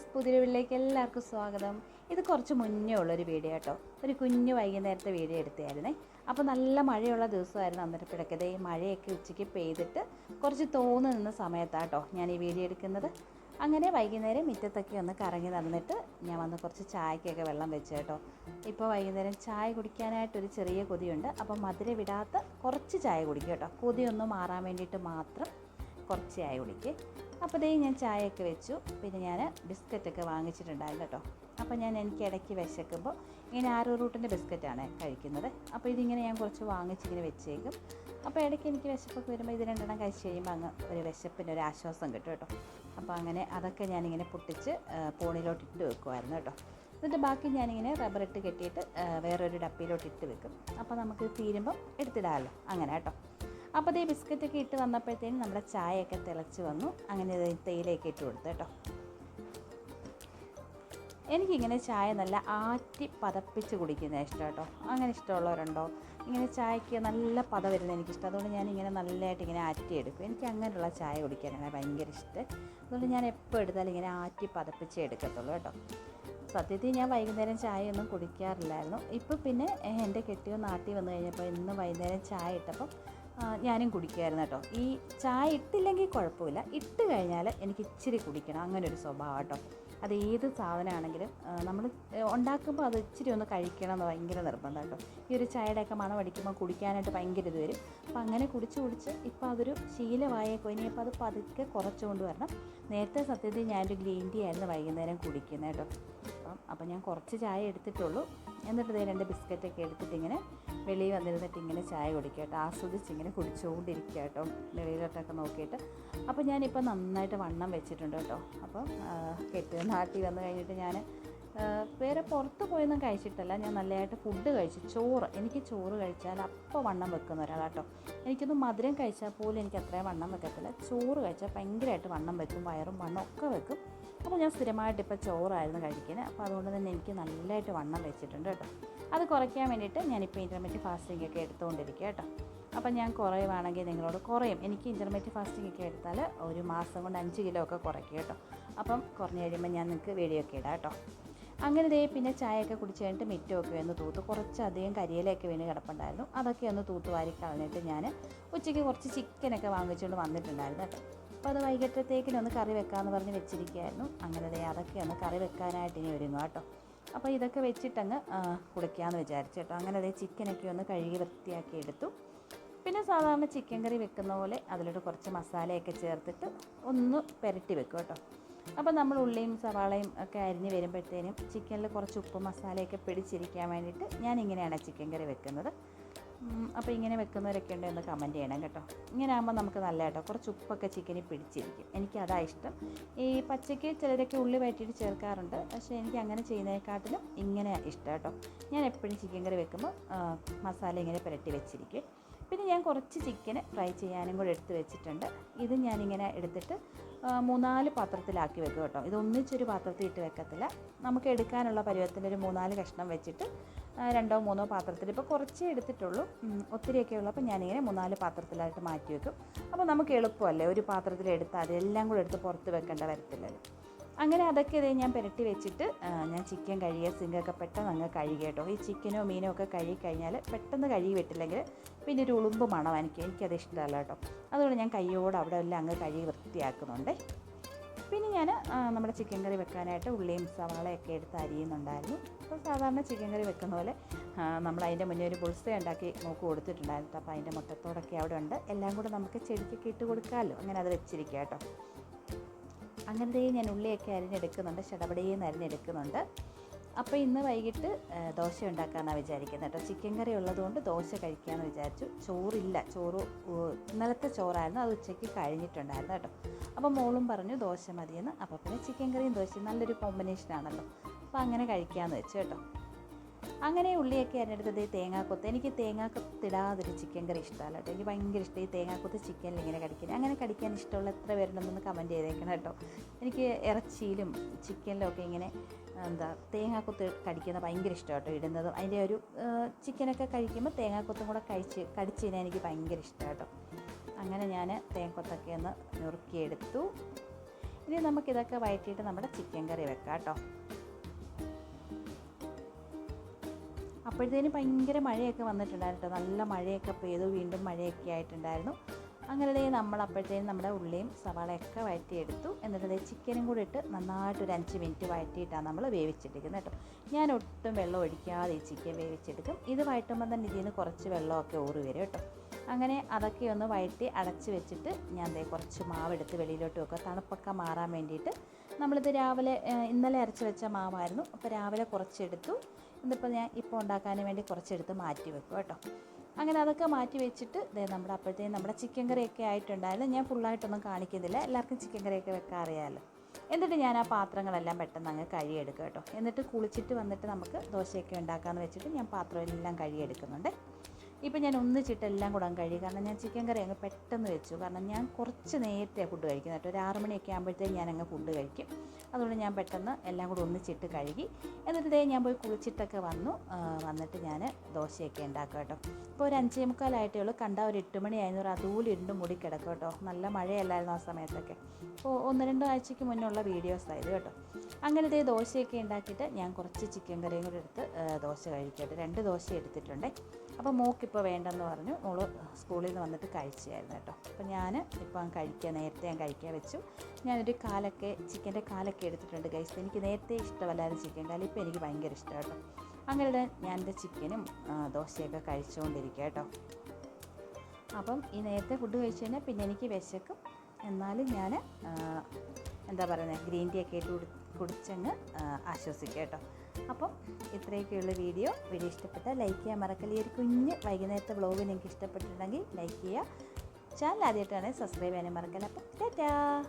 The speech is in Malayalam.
ഫ്രണ്ട്സ് പുതിയ വീട്ടിലേക്ക് എല്ലാവർക്കും സ്വാഗതം. ഇത് കുറച്ച് മുന്നേ ഉള്ളൊരു വീഡിയോ കേട്ടോ. ഒരു കുഞ്ഞു വൈകുന്നേരത്തെ വീഡിയോ എടുത്തായിരുന്നേ അപ്പോൾ നല്ല മഴയുള്ള ദിവസമായിരുന്നു അന്നേരപ്പോഴൊക്കെ ഈ മഴയൊക്കെ ഉച്ചയ്ക്ക് പെയ്തിട്ട് കുറച്ച് തോന്നു നിന്ന സമയത്താട്ടോ ഞാൻ ഈ വീഡിയോ എടുക്കുന്നത്. അങ്ങനെ വൈകുന്നേരം മുറ്റത്തൊക്കെ ഒന്ന് കറങ്ങി നടന്നിട്ട് ഞാൻ വന്ന് കുറച്ച് ചായക്കൊക്കെ വെള്ളം വെച്ച് കേട്ടോ. ഇപ്പോൾ വൈകുന്നേരം ചായ കുടിക്കാനായിട്ടൊരു ചെറിയ കൊതിയുണ്ട്. അപ്പോൾ മധുര വിടാത്ത കുറച്ച് ചായ കുടിക്കും കേട്ടോ. കൊതിയൊന്ന് മാറാൻ വേണ്ടിയിട്ട് മാത്രം കുറച്ച് ചായ കുടിക്ക്. അപ്പോൾ ദേ ഞാൻ ചായയൊക്കെ വെച്ചു. പിന്നെ ഞാൻ ബിസ്ക്കറ്റൊക്കെ വാങ്ങിച്ചിട്ടുണ്ടായിരുന്നു കേട്ടോ. അപ്പോൾ ഞാൻ എനിക്ക് ഇടയ്ക്ക് വിശക്കുമ്പോൾ ഇങ്ങനെ ആരോ റൂട്ടിന്റെ ബിസ്ക്കറ്റാണ് കഴിക്കുന്നത്. അപ്പോൾ ഇതിങ്ങനെ ഞാൻ കുറച്ച് വാങ്ങിച്ചിങ്ങനെ വെച്ചേക്കും. അപ്പോൾ ഇടയ്ക്ക് എനിക്ക് വിശപ്പൊക്കെ വരുമ്പോൾ ഇത് രണ്ടെണ്ണം കഴിച്ച് കഴിയുമ്പോൾ അങ്ങ് ഒരു വിശപ്പിന്റെ ഒരു ആശ്വാസം കിട്ടും കേട്ടോ. അപ്പോൾ അങ്ങനെ അതൊക്കെ ഞാനിങ്ങനെ പൊട്ടിച്ച് പോണിലോട്ട് ഇട്ട് വെക്കുമായിരുന്നു കേട്ടോ. എന്നിട്ട് ബാക്കി ഞാനിങ്ങനെ റബ്ബർ ഇട്ട് കെട്ടിയിട്ട് വേറൊരു ഡപ്പിയിലോട്ട് ഇട്ട് വെക്കും. അപ്പോൾ നമുക്ക് തീരുമ്പം എടുത്തിടാമല്ലോ അങ്ങനെ കേട്ടോ. അപ്പോൾ ഈ ബിസ്ക്കറ്റൊക്കെ ഇട്ട് വന്നപ്പോഴത്തേനും നമ്മുടെ ചായയൊക്കെ തിളച്ച് വന്നു. അങ്ങനെ തേയിലയൊക്കെ ഇട്ട് കൊടുത്തു കേട്ടോ. എനിക്കിങ്ങനെ ചായ നല്ല ആറ്റി പതപ്പിച്ച് കുടിക്കുന്ന ഇഷ്ടം കേട്ടോ. അങ്ങനെ ഇഷ്ടമുള്ളവരുണ്ടോ? ഇങ്ങനെ ചായക്ക് നല്ല പത വരുന്നത് എനിക്കിഷ്ടം. അതുകൊണ്ട് ഞാൻ ഇങ്ങനെ നല്ലതായിട്ട് ഇങ്ങനെ ആറ്റി എടുക്കും എനിക്ക് അങ്ങനെയുള്ള ചായ കുടിക്കാനാണ് ഭയങ്കര ഇഷ്ടം. അതുകൊണ്ട് ഞാൻ എപ്പോൾ എടുത്താലും ഇങ്ങനെ ആറ്റി പതപ്പിച്ച് എടുക്കത്തുള്ളൂ കേട്ടോ. സത്യത്തിൽ ഞാൻ വൈകുന്നേരം ചായ ഒന്നും കുടിക്കാറില്ലായിരുന്നു. ഇപ്പോൾ പിന്നെ എന്റെ കെട്ടിയോ നാട്ടി വന്നു കഴിഞ്ഞപ്പോൾ ഇന്ന് വൈകുന്നേരം ചായ ഇട്ടപ്പം ആ, ഞാനും കുടിക്കുമായിരുന്നു കേട്ടോ. ഈ ചായ ഇട്ടില്ലെങ്കിൽ കുഴപ്പമില്ല. ഇട്ട് കഴിഞ്ഞാൽ എനിക്ക് ഇച്ചിരി കുടിക്കണം. അങ്ങനെ ഒരു സ്വഭാവം കേട്ടോ. അത് ഏത് സാധനമാണെങ്കിലും നമ്മൾ ഉണ്ടാക്കുമ്പോൾ അത് ഇച്ചിരി ഒന്ന് കഴിക്കണം എന്ന് ഭയങ്കര നിർബന്ധം കേട്ടോ. ഈ ഒരു ചായയുടെയൊക്കെ മണം അടിക്കുമ്പോൾ കുടിക്കാനായിട്ട് ഭയങ്കര ഇത് വരും. അപ്പോൾ അങ്ങനെ കുടിച്ച് കുടിച്ച് ഇപ്പോൾ അതൊരു ശീലമായേക്കോ? ഇനിയിപ്പോൾ അത് പതുക്കെ കുറച്ചുകൊണ്ട് വരണം. നേരത്തെ സത്യത്തിൽ ഞാനൊരു ഗ്രീൻ ടീ ആയിരുന്നു വൈകുന്നേരം കുടിക്കുന്നത് കേട്ടോ. അപ്പം അപ്പം ഞാൻ കുറച്ച് ചായ എടുത്തിട്ടുള്ളൂ. എന്നിട്ട് ഇതേ രണ്ട് ബിസ്ക്കറ്റൊക്കെ എടുത്തിട്ട് ഇങ്ങനെ വെളിയിൽ വന്നിരുന്നിട്ട് ഇങ്ങനെ ചായ കുടിക്കുക കേട്ടോ. ആസ്വദിച്ച് ഇങ്ങനെ കുടിച്ചുകൊണ്ടിരിക്കുക കേട്ടോ. വെളിയിലോട്ടൊക്കെ നോക്കിയിട്ട്. അപ്പോൾ ഞാനിപ്പോൾ നന്നായിട്ട് വണ്ണം വെച്ചിട്ടുണ്ട് കേട്ടോ. അപ്പം കെട്ട് നാട്ടിൽ വന്ന് കഴിഞ്ഞിട്ട് ഞാൻ വേറെ പുറത്ത് പോയൊന്നും കഴിച്ചിട്ടല്ല. ഞാൻ നല്ലതായിട്ട് ഫുഡ് കഴിച്ചു. ചോറ്. എനിക്ക് ചോറ് കഴിച്ചാൽ അപ്പോൾ വണ്ണം വെക്കുന്ന ഒരാളാട്ടോ എനിക്കൊന്നും മധുരം കഴിച്ചാൽ പോലും എനിക്ക് അത്രയും വണ്ണം വെക്കത്തില്ല. ചോറ് കഴിച്ചാൽ ഭയങ്കരമായിട്ട് വണ്ണം വെക്കും. വയറും വണ്ണം ഒക്കെ വെക്കും. അപ്പോൾ ഞാൻ സ്ഥിരമായിട്ട് ഇപ്പോൾ ചോറായിരുന്നു കഴിക്കുന്നത്. അപ്പോൾ അതുകൊണ്ട് തന്നെ എനിക്ക് നല്ലതായിട്ട് വണ്ണം വെച്ചിട്ടുണ്ട് കേട്ടോ. അത് കുറയ്ക്കാൻ വേണ്ടിയിട്ട് ഞാനിപ്പോൾ ഇന്റർമീഡിയറ്റ് ഫാസ്റ്റിംഗ് ഒക്കെ എടുത്തുകൊണ്ടിരിക്കുക കേട്ടോ. അപ്പം ഞാൻ കുറയുവാണെങ്കിൽ നിങ്ങളോട് കുറയും. എനിക്ക് ഇന്റർമീഡിയറ്റ് ഫാസ്റ്റിംഗ് ഒക്കെ എടുത്താൽ ഒരു മാസം കൊണ്ട് അഞ്ച് കിലോ ഒക്കെ കുറയ്ക്കും കേട്ടോ. അപ്പം കുറഞ്ഞു കഴിയുമ്പോൾ ഞാൻ നിങ്ങൾക്ക് വീഡിയോ ഒക്കെ ഇടാം കേട്ടോ. അങ്ങനെ ദേ പിന്നെ ചായയൊക്കെ കുടിച്ച് കഴിഞ്ഞിട്ട് മിറ്റമൊക്കെ ഒന്ന് തൂത്ത് കുറച്ചധികം കരിയിലൊക്കെ വീണ് കിടപ്പുണ്ടായിരുന്നു. അതൊക്കെ ഒന്ന് തൂത്ത് വാരി കളഞ്ഞിട്ട് ഞാൻ ഉച്ചയ്ക്ക് കുറച്ച് ചിക്കനൊക്കെ വാങ്ങിച്ചുകൊണ്ട് വന്നിട്ടുണ്ടായിരുന്നു കേട്ടോ. അപ്പോൾ അത് വൈകിട്ടത്തേക്കിനൊന്ന് കറി വെക്കാമെന്ന് പറഞ്ഞ് വെച്ചിരിക്കുകയായിരുന്നു. അങ്ങനെ ദേ അതൊക്കെ ഒന്ന് കറി വെക്കാനായിട്ട് ഇനി ഒരുങ്ങുക കേട്ടോ. അപ്പോൾ ഇതൊക്കെ വെച്ചിട്ടങ്ങ് കുളിക്കാമെന്ന് വിചാരിച്ചു കേട്ടോ. അങ്ങനെ അതേ ചിക്കനൊക്കെ ഒന്ന് കഴുകി വൃത്തിയാക്കി എടുത്തു. പിന്നെ സാധാരണ ചിക്കൻ കറി വെക്കുന്ന പോലെ അതിലോട്ട് കുറച്ച് മസാലയൊക്കെ ചേർത്തിട്ട് ഒന്ന് പുരട്ടി വെക്കും കേട്ടോ. അപ്പോൾ നമ്മൾ ഉള്ളിയും സവാളയും ഒക്കെ അരിഞ്ഞ് വരുമ്പോഴത്തേനും ചിക്കനിൽ കുറച്ച് ഉപ്പ് മസാലയൊക്കെ പിടിച്ചിരിക്കാൻ വേണ്ടിയിട്ട് ഞാൻ ഇങ്ങനെയാണ് ചിക്കൻ കറി വെക്കുന്നത്. അപ്പോൾ ഇങ്ങനെ വെക്കുന്നവരൊക്കെ ഉണ്ട് എന്ന് കമന്റ് ചെയ്യണം കേട്ടോ. ഇങ്ങനെ ആകുമ്പോൾ നമുക്ക് നല്ല കേട്ടോ. കുറച്ച് ഉപ്പൊക്കെ ചിക്കനിൽ പിടിച്ചിരിക്കും. എനിക്ക് അതാ ഇഷ്ടം. ഈ പച്ചയ്ക്ക് ചിലരൊക്കെ ഉള്ളി വഴറ്റിയിട്ട് ചേർക്കാറുണ്ട്. പക്ഷേ എനിക്ക് അങ്ങനെ ചെയ്യുന്നതിനെക്കാട്ടിലും ഇങ്ങനെ ഇഷ്ടം കേട്ടോ. ഞാൻ എപ്പോഴും ചിക്കൻ കറി വെക്കുമ്പോൾ മസാല ഇങ്ങനെ പുരട്ടി വെച്ചിരിക്കും. പിന്നെ ഞാൻ കുറച്ച് ചിക്കന് ഫ്രൈ ചെയ്യാനും കൂടെ എടുത്ത് വെച്ചിട്ടുണ്ട്. ഇത് ഞാനിങ്ങനെ എടുത്തിട്ട് മൂന്നാൽ പാത്രത്തിലാക്കി വെക്കും കേട്ടോ. ഇത് ഒന്നിച്ചൊരു പാത്രത്തിൽ ഇട്ട് വെക്കത്തില്ല. നമുക്ക് എടുക്കാനുള്ള പരുവത്തിന്റെ ഒരു മൂന്നാൽ കഷ്ണം വെച്ചിട്ട് രണ്ടോ മൂന്നോ പാത്രത്തിൽ. ഇപ്പോൾ കുറച്ചേ എടുത്തിട്ടുള്ളൂ. ഒത്തിരിയൊക്കെ ഉള്ളപ്പോൾ ഞാനിങ്ങനെ മൂന്നാൽ പാത്രത്തിലായിട്ട് മാറ്റി വെക്കും. അപ്പോൾ നമുക്ക് എളുപ്പമല്ലേ? ഒരു പാത്രത്തിൽ എടുത്താൽ അത് കൂടെ എടുത്ത് പുറത്ത് വെക്കേണ്ട വരത്തില്ലല്ലോ അങ്ങനെ അതൊക്കെ ഇതേ ഞാൻ പുരട്ടി വെച്ചിട്ട് ഞാൻ ചിക്കൻ കഴുകിയ സിങ്കൊക്കെ പെട്ടെന്ന് അങ്ങ് കഴുകി കേട്ടോ. ഈ ചിക്കനോ മീനോ ഒക്കെ കഴുകി കഴിഞ്ഞാൽ പെട്ടെന്ന് കഴുകി വിട്ടില്ലെങ്കിൽ പിന്നെ ഒരു ഉളുമ്പ് മണം എനിക്ക് എനിക്കത് ഇഷ്ടമല്ല കേട്ടോ. അതുകൊണ്ട് ഞാൻ കയ്യോട് അവിടെ എല്ലാം അങ്ങ് കഴുകി വൃത്തിയാക്കുന്നുണ്ട്. പിന്നെ ഞാൻ നമ്മുടെ ചിക്കൻ കറി വെക്കാനായിട്ട് ഉള്ളിയും സവാളയൊക്കെ എടുത്ത് അരിയുന്നുണ്ടായിരുന്നു. അപ്പോൾ സാധാരണ ചിക്കൻ കറി വെക്കുന്ന പോലെ നമ്മൾ അതിന്റെ മുന്നേ ഒരു പുളിസ ഉണ്ടാക്കി നോക്ക് കൊടുത്തിട്ടുണ്ടായിരുന്നു. അപ്പോൾ അതിന്റെ മുട്ടത്തോടൊക്കെ അവിടെ ഉണ്ട്. എല്ലാം കൂടെ നമുക്ക് ചെടിക്കൊക്കെ ഇട്ട് കൊടുക്കാമല്ലോ. അങ്ങനെ അത് വെച്ചിരിക്കുക കേട്ടോ. അങ്ങനത്തെ ഞാൻ ഉള്ളിയൊക്കെ അരിഞ്ഞെടുക്കുന്നുണ്ട്. ചടപടിയെന്ന് അരിഞ്ഞെടുക്കുന്നുണ്ട്. അപ്പോൾ ഇന്ന് വൈകിട്ട് ദോശ ഉണ്ടാക്കാമെന്നാണ് വിചാരിക്കുന്നത് കേട്ടോ ചിക്കൻ കറി ഉള്ളതുകൊണ്ട് ദോശ കഴിക്കാമെന്ന് വിചാരിച്ചു. ചോറില്ല. ചോറ് ഇന്നലത്തെ ചോറായിരുന്നു. അത് ഉച്ചയ്ക്ക് കഴിഞ്ഞിട്ടുണ്ടായിരുന്നു കേട്ടോ. അപ്പോൾ മോളും പറഞ്ഞു ദോശ മതിയെന്ന്. അപ്പോൾ പിന്നെ ചിക്കൻ കറിയും ദോശയും നല്ലൊരു കോമ്പിനേഷൻ ആണല്ലോ അപ്പോൾ അങ്ങനെ കഴിക്കാമെന്ന് വെച്ചു കേട്ടോ. അങ്ങനെ ഉള്ളിയൊക്കെ അരിഞ്ഞെടുത്തത് തേങ്ങാക്കൊത്ത്. എനിക്ക് തേങ്ങാക്കൊത്തിടാതൊരു ചിക്കൻ കറി ഇഷ്ടമല്ല കേട്ടോ. എനിക്ക് ഭയങ്കര ഇഷ്ടം ഈ തേങ്ങാക്കൊത്ത് ചിക്കനിൽ ഇങ്ങനെ കടിക്കാൻ. അങ്ങനെ കടിക്കാൻ ഇഷ്ടമുള്ള എത്ര പേരുണ്ടെന്നൊന്ന് കമന്റ് ചെയ്തേക്കണം കേട്ടോ. എനിക്ക് ഇറച്ചിയിലും ചിക്കനിലും ഒക്കെ ഇങ്ങനെ എന്താ തേങ്ങാക്കൊത്ത് കടിക്കുന്നത് ഭയങ്കര ഇഷ്ടം കേട്ടോ ഇടുന്നതും. അതിന്റെ ഒരു ചിക്കനൊക്കെ കഴിക്കുമ്പോൾ തേങ്ങാക്കൊത്തും കൂടെ കഴിച്ച് കടിച്ചു കഴിഞ്ഞാൽ എനിക്ക് ഭയങ്കര ഇഷ്ടം കേട്ടോ. അങ്ങനെ ഞാൻ തേങ്ങക്കൊത്തൊക്കെ ഒന്ന് നുറുക്കിയെടുത്തു. ഇനി നമുക്കിതൊക്കെ വഴറ്റിയിട്ട് നമ്മുടെ ചിക്കൻ കറി വെക്കാം കേട്ടോ. അപ്പോഴത്തേനും ഭയങ്കര മഴയൊക്കെ വന്നിട്ടുണ്ടായിരുന്നു നല്ല മഴയൊക്കെ പെയ്തു. വീണ്ടും മഴയൊക്കെ ആയിട്ടുണ്ടായിരുന്നു. അങ്ങനെ നമ്മൾ അപ്പോഴത്തേനും നമ്മുടെ ഉള്ളിയും സവാളയൊക്കെ വഴറ്റിയെടുത്തു. എന്നിട്ട് ചിക്കനും കൂടി ഇട്ട് നന്നായിട്ട് ഒരു അഞ്ച് മിനിറ്റ് വഴറ്റിയിട്ടാണ് നമ്മൾ വേവിച്ചെടുക്കുന്നത് കേട്ടോ ഞാൻ ഒട്ടും വെള്ളം ഒഴിക്കാതെ ഈ ചിക്കൻ വേവിച്ചെടുക്കും. ഇത് വഴറ്റുമ്പോൾ തന്നെ ഇതിൽ നിന്ന് കുറച്ച് വെള്ളമൊക്കെ ഊറി വരും കേട്ടോ അങ്ങനെ അതൊക്കെ ഒന്ന് വഴറ്റി അടച്ച് വെച്ചിട്ട് ഞാൻ ദേ കുറച്ച് മാവെടുത്ത് വെളിയിലോട്ട് വെക്കുക തണുപ്പൊക്കെ മാറാൻ വേണ്ടിയിട്ട് നമ്മളിത് രാവിലെ ഇന്നലെ അരച്ച് വെച്ച മാവായിരുന്നു. അപ്പോൾ രാവിലെ കുറച്ചെടുത്തു. ഇതിപ്പോൾ ഞാൻ ഇപ്പോൾ ഉണ്ടാക്കാൻ വേണ്ടി കുറച്ചെടുത്ത് മാറ്റി വെക്കും കേട്ടോ. അങ്ങനെ അതൊക്കെ മാറ്റി വെച്ചിട്ട് ഇതേ നമ്മുടെ അപ്പോഴത്തേക്കും നമ്മുടെ ചിക്കൻ കറിയൊക്കെ ആയിട്ടുണ്ടായാലും ഞാൻ ഫുള്ളായിട്ടൊന്നും കാണിക്കുന്നില്ല. എല്ലാവർക്കും ചിക്കൻ കറിയൊക്കെ വെക്കാൻ അറിയാമല്ലോ എന്നിട്ട് ഞാൻ ആ പാത്രങ്ങളെല്ലാം പെട്ടെന്ന് അങ്ങ് കഴുകിയെടുക്കും കേട്ടോ. എന്നിട്ട് കുളിച്ചിട്ട് വന്നിട്ട് നമുക്ക് ദോശയൊക്കെ ഉണ്ടാക്കാമെന്ന് വെച്ചിട്ട് ഞാൻ പാത്രമെല്ലാം കഴുകിയെടുക്കുന്നുണ്ട്. ഇപ്പം ഞാൻ ഒന്നിച്ചിട്ട് എല്ലാം കൂടാൻ കഴിയും. കാരണം ഞാൻ ചിക്കൻ കറി അങ്ങ് പെട്ടെന്ന് വെച്ചു. കാരണം ഞാൻ കുറച്ച് നേരത്തെ ഫുഡ് കഴിക്കുന്നത് കേട്ടോ. ഒരു ആറ് മണിയൊക്കെ ആകുമ്പോഴത്തേക്ക് ഞാൻ അങ്ങ് ഫുഡ് കഴിക്കും. അതുകൊണ്ട് ഞാൻ പെട്ടെന്ന് എല്ലാം കൂടെ ഒന്നിച്ചിട്ട് കഴുകി. എന്നിട്ട് ഞാൻ പോയി കുളിച്ചിട്ടൊക്കെ വന്നു. വന്നിട്ട് ഞാൻ ദോശയൊക്കെ ഉണ്ടാക്കുക കേട്ടോ. ഇപ്പോൾ ഒരു അഞ്ചേ മുക്കാലായിട്ടേ ഉള്ളൂ. കണ്ട ഒരു എട്ട് മണിയായിരുന്നു ഒരു അതൂൽ ഇരുണ്ട് കിടക്കും കേട്ടോ. നല്ല മഴയല്ലായിരുന്നു ആ സമയത്തൊക്കെ. അപ്പോൾ ഒന്ന് രണ്ട് ആഴ്ചയ്ക്ക് മുന്നുള്ള വീഡിയോസ് ആയത് കേട്ടോ. അങ്ങനെ ഇതേ ദോശയൊക്കെ ഉണ്ടാക്കിയിട്ട് ഞാൻ കുറച്ച് ചിക്കൻ കറിയും കൂടെ എടുത്ത് ദോശ കഴിക്കട്ടെ രണ്ട് ദോശ എടുത്തിട്ടുണ്ട്. അപ്പോൾ മോക്കിപ്പോൾ വേണ്ടെന്ന് പറഞ്ഞു. മോൾ സ്കൂളിൽ നിന്ന് വന്നിട്ട് കഴിച്ചായിരുന്നു കേട്ടോ. അപ്പോൾ ഞാൻ ഇപ്പം കഴിക്കാൻ നേരത്തെ ഞാൻ കഴിക്കാൻ വെച്ചു. ഞാനൊരു കാലൊക്കെ ചിക്കന്റെ കാലൊക്കെ എടുത്തിട്ടുണ്ട് ഗൈസ് എനിക്ക് നേരത്തെ ഇഷ്ടമല്ലായിരുന്നു ചിക്കൻ കാലം ഇപ്പോൾ എനിക്ക് ഭയങ്കര ഇഷ്ടം കേട്ടോ. അങ്ങനെ ഞാൻ എന്റെ ചിക്കനും ദോശയൊക്കെ കഴിച്ചുകൊണ്ടിരിക്കുക കേട്ടോ. അപ്പം ഈ നേരത്തെ ഫുഡ് കഴിച്ചു കഴിഞ്ഞാൽ പിന്നെ എനിക്ക് വിശക്കും. എന്നാലും ഞാൻ എന്താ പറയുന്നത് ഗ്രീൻ ടീ ഒക്കെ ഇട്ട് കുടിച്ചങ്ങ് ആശ്വസിക്കാം കേട്ടോ. അപ്പം ഇത്രയൊക്കെയുള്ള വീഡിയോ. വീഡിയോ ഇഷ്ടപ്പെട്ടാൽ ലൈക്ക് ചെയ്യാൻ മറക്കല്ല. ഈ ഒരു കുഞ്ഞ് വൈകുന്നേരത്തെ വ്ളോഗ് നിങ്ങൾക്ക് ഇഷ്ടപ്പെട്ടിട്ടുണ്ടെങ്കിൽ ലൈക്ക് ചെയ്യുക. ചാനൽ ആദ്യമായിട്ടാണെങ്കിൽ സബ്സ്ക്രൈബ് ചെയ്യാനും മറക്കല്ല. അപ്പം ടാറ്റാ.